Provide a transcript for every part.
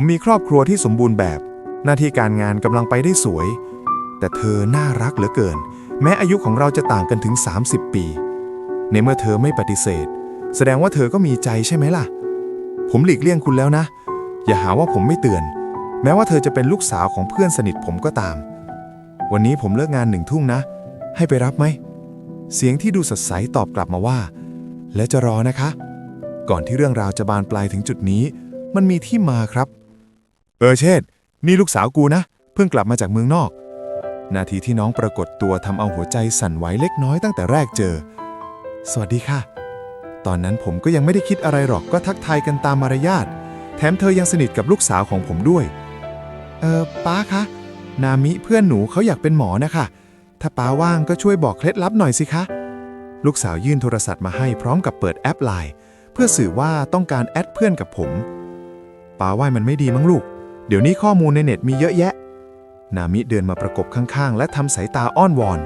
ผมมีครอบครัวที่สมบูรณ์แบบ หน้าที่การงานกำลังไปได้สวย แต่เธอน่ารักเหลือเกิน แม้อายุของเราจะต่างกันถึง 30 ปี ในเมื่อเธอไม่ปฏิเสธ แสดงว่าเธอก็มีใจใช่ไหมล่ะ ผมหลีกเลี่ยงคุณแล้วนะ อย่าหาว่าผมไม่เตือน แม้ว่าเธอจะเป็นลูกสาวของเพื่อนสนิทผมก็ตาม วันนี้ผมเลิกงานหนึ่งทุ่งนะ ให้ไปรับไหม เสียงที่ดูสดใสตอบกลับมาว่า และจะรอนะคะ ก่อนที่เรื่องราวจะบานปลายถึงจุดนี้ มันมีที่มาครับ เออเชษฐ์นี่ลูกสาวกูนะ เพิ่งกลับมาจากเมืองนอก นาทีที่น้องปรากฏตัวทำเอาหัวใจสั่นไหวเล็กน้อยตั้งแต่แรกเจอ สวัสดีค่ะ ตอนนั้นผมก็ยังไม่ได้คิดอะไรหรอกก็ทักทายกันตามมารยาท แถมเธอยังสนิทกับลูกสาวของผมด้วย เออป้าคะ นามิเพื่อนหนูเขาอยากเป็นหมอนะคะ ถ้าป้าว่างก็ช่วยบอกเคล็ดลับหน่อยสิคะ ลูกสาวยื่นโทรศัพท์มาให้พร้อมกับเปิดแอปไลน์เพื่อสื่อว่าต้องการแอดเพื่อนกับผมป้าว่ามันไม่ดีมั้งลูก เดี๋ยวนี้ข้อมูลในเน็ตมีเยอะแยะ นามิเดินมาประกบข้างๆ และทำสายตาอ้อนวอน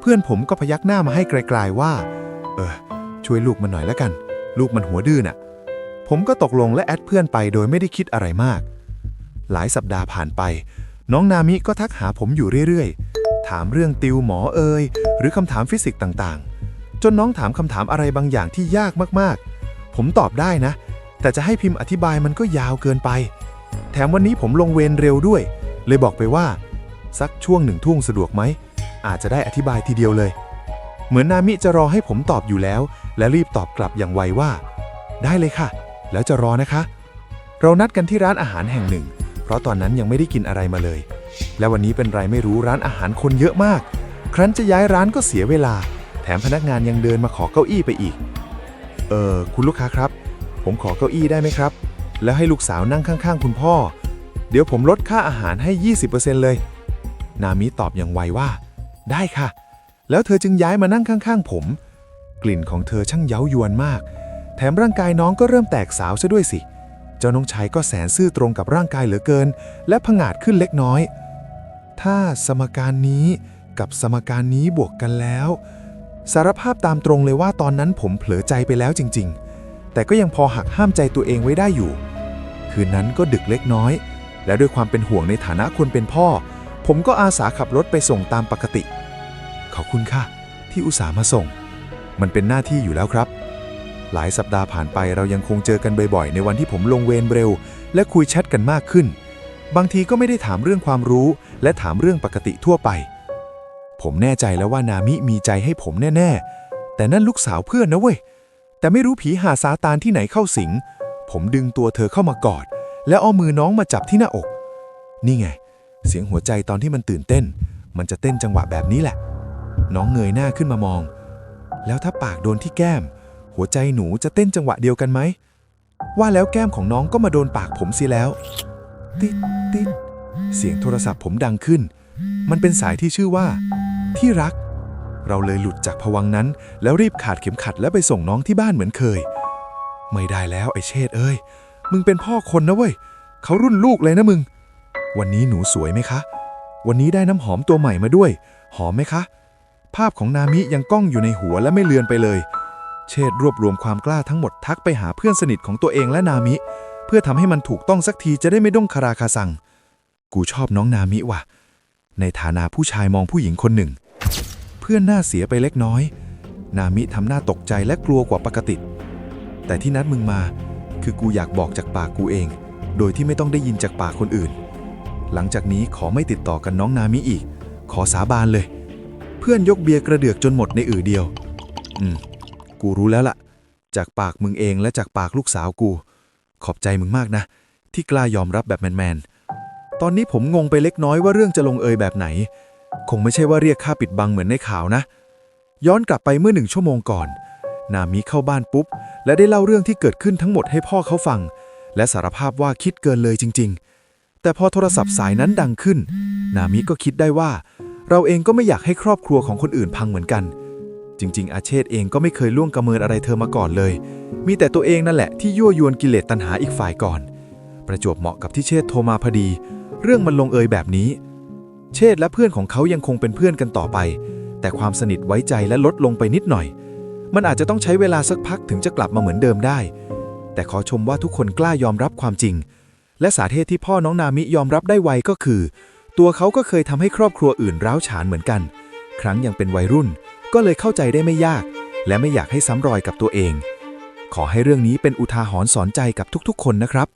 เพื่อนผมก็พยักหน้ามาให้ไกลๆว่า เออ ช่วยลูกมันหน่อยแล้วกัน ลูกมันหัวดื้อน่ะ ผมก็ตกลงและแอดเพื่อนไปโดยไม่ได้คิดอะไรมาก หลายสัปดาห์ผ่านไป น้องนามิก็ทักหาผมอยู่เรื่อยๆ ถามเรื่องติวหมอเอ่ยหรือคำถามฟิสิกส์ต่างๆ จนน้องถามคำถามอะไรบางอย่างที่ยากมากๆ ผมตอบได้นะ แต่จะให้พิมพ์อธิบายมันก็ยาวเกินไป แถมวันนี้ผมลงเวรเร็วด้วย เลยบอกไปว่า สักช่วงหนึ่งทุ่งสะดวกไหม อาจจะได้อธิบายทีเดียวเลย เหมือนนามิจะรอให้ผมตอบอยู่แล้ว และรีบตอบกลับอย่างไวว่า ได้เลยค่ะ แล้วจะรอนะคะ เรานัดกันที่ร้านอาหารแห่งหนึ่ง เพราะตอนนั้นยังไม่ได้กินอะไรมาเลย และวันนี้เป็นไรไม่รู้ร้านอาหารคนเยอะมาก ครั้นจะย้ายร้านก็เสียเวลา แถมพนักงานยังเดินมาขอเก้าอี้ไปอีก เออคุณลูกค้าครับ ผมขอเก้าอี้ได้ไหมครับ แล้วให้ลูกสาวนั่งข้าง ๆ คุณพ่อ เดี๋ยวผมลดค่าอาหารให้ 20%เลย นามิตอบอย่างไวว่า ได้ค่ะ แล้วเธอจึงย้ายมานั่งข้าง ๆ ผม กลิ่นของเธอช่างเย้ายวนมาก แถมร่างกายน้องก็เริ่มแตกสาวซะด้วยสิ เจ้าน้องชายก็แสนซื่อตรงกับร่างกายเหลือเกิน และผงาดขึ้นเล็กน้อย ถ้าสมการนี้กับสมการนี้บวกกันแล้ว สารภาพตามตรงเลยว่าตอนนั้นผมเผลอใจไปแล้วจริง ๆ แต่ก็ยังพอหักห้ามใจตัวเองไว้ได้อยู่ คืนนั้นก็ดึกเล็กน้อย และด้วยความเป็นห่วงในฐานะคนเป็นพ่อ ผมก็อาสาขับรถไปส่งตามปกติ ขอบคุณค่ะ ที่อุตส่าห์มาส่ง มันเป็นหน้าที่อยู่แล้วครับ หลายสัปดาห์ผ่านไปเรายังคงเจอกันบ่อยๆ ในวันที่ผมลงเวรเร็ว และคุยแชทกันมากขึ้น บางทีก็ไม่ได้ถามเรื่องความรู้ และถามเรื่องปกติทั่วไป ผมแน่ใจแล้วว่านามิมีใจให้ผมแน่ ๆ แต่นั่นลูกสาวเพื่อนนะเว้ยแต่ไม่รู้ผีหาซาตานที่ไหนเข้าสิง ผมดึงตัวเธอเข้ามากอด แล้วเอามือน้องมาจับที่หน้าอก นี่ไง เสียงหัวใจตอนที่มันตื่นเต้น มันจะเต้นจังหวะแบบนี้แหละ น้องเงยหน้าขึ้นมามอง แล้วถ้าปากโดนที่แก้ม หัวใจหนูจะเต้นจังหวะเดียวกันไหม ว่าแล้วแก้มของน้องก็มาโดนปากผมเสียแล้ว ติดติดเสียงโทรศัพท์ผมดังขึ้น มันเป็นสายที่ชื่อว่า ที่รัก เราเลยหลุดจากผวังนั้น แล้วรีบขาดเข็มขัดแล้วไปส่งน้องที่บ้านเหมือนเคย ไม่ได้แล้วไอ้เชษเอ้ย มึงเป็นพ่อคนนะเว้ย เขารุ่นลูกเลยนะมึง วันนี้หนูสวยไหมคะ วันนี้ได้น้ำหอมตัวใหม่มาด้วย หอมไหมคะ ภาพของนามิยังก้องอยู่ในหัวและไม่เลือนไปเลย เชษรวบรวมความกล้าทั้งหมดทักไปหาเพื่อนสนิทของตัวเองและนามิ เพื่อทำให้มันถูกต้องสักทีจะได้ไม่ด้งคาราคาซัง กูชอบน้องนามิว่ะ ในฐานะผู้ชายมองผู้หญิงคนหนึ่ง เพื่อนหน้าเสียไปเล็กน้อย นามิทำหน้าตกใจและกลัวกว่าปกติ แต่ที่นัดมึงมา คือกูอยากบอกจากปากกูเอง โดยที่ไม่ต้องได้ยินจากปากคนอื่น หลังจากนี้ขอไม่ติดต่อกันน้องนามิอีก ขอสาบานเลย เพื่อนยกเบียร์กระเดือกจนหมดในอือเดียว อืม กูรู้แล้วล่ะ จากปากมึงเองและจากปากลูกสาวกู ขอบใจมึงมากนะ ที่กล้ายอมรับแบบแมนๆ ตอนนี้ผมงงไปเล็กน้อยว่าเรื่องจะลงเอยแบบไหน คงไม่ใช่ว่าเรียกค่าปิดบังเหมือนในข่าวนะ ย้อนกลับไปเมื่อหนึ่งชั่วโมงก่อน นามิเข้าบ้านปุ๊บ และได้เล่าเรื่องที่เกิดขึ้นทั้งหมดให้พ่อเขาฟัง และสารภาพว่าคิดเกินเลยจริง ๆ แต่พอโทรศัพท์สายนั้นดังขึ้น นามิก็คิดได้ว่า เราเองก็ไม่อยากให้ครอบครัวของคนอื่นพังเหมือนกัน จริง ๆ อาเชษเองก็ไม่เคยล่วงกระเมินอะไรเธอมาก่อนเลย มีแต่ตัวเองนั่นแหละที่ยั่วยวนกิเลสตัณหาอีกฝ่ายก่อน ประจวบเหมาะกับที่เชษโทรมาพอดี เรื่องมันลงเอยแบบนี้ เชษและเพื่อนของเขายังคงเป็นเพื่อนกันต่อไป แต่ความสนิทไว้ใจและลดลงไปนิดหน่อย มันอาจจะต้องใช้เวลาสักพักถึงจะกลับมาเหมือนเดิมได้ แต่ขอชมว่าทุกคนกล้ายอมรับความจริง และสาเหตุที่พ่อน้องนามิยอมรับได้ไวก็คือ ตัวเขาก็เคยทำให้ครอบครัวอื่นร้าวฉานเหมือนกัน ครั้งยังเป็นวัยรุ่น ก็เลยเข้าใจได้ไม่ยาก และไม่อยากให้ซ้ำรอยกับตัวเอง ขอให้เรื่องนี้เป็นอุทาหรณ์สอนใจกับทุกๆ คนนะครับ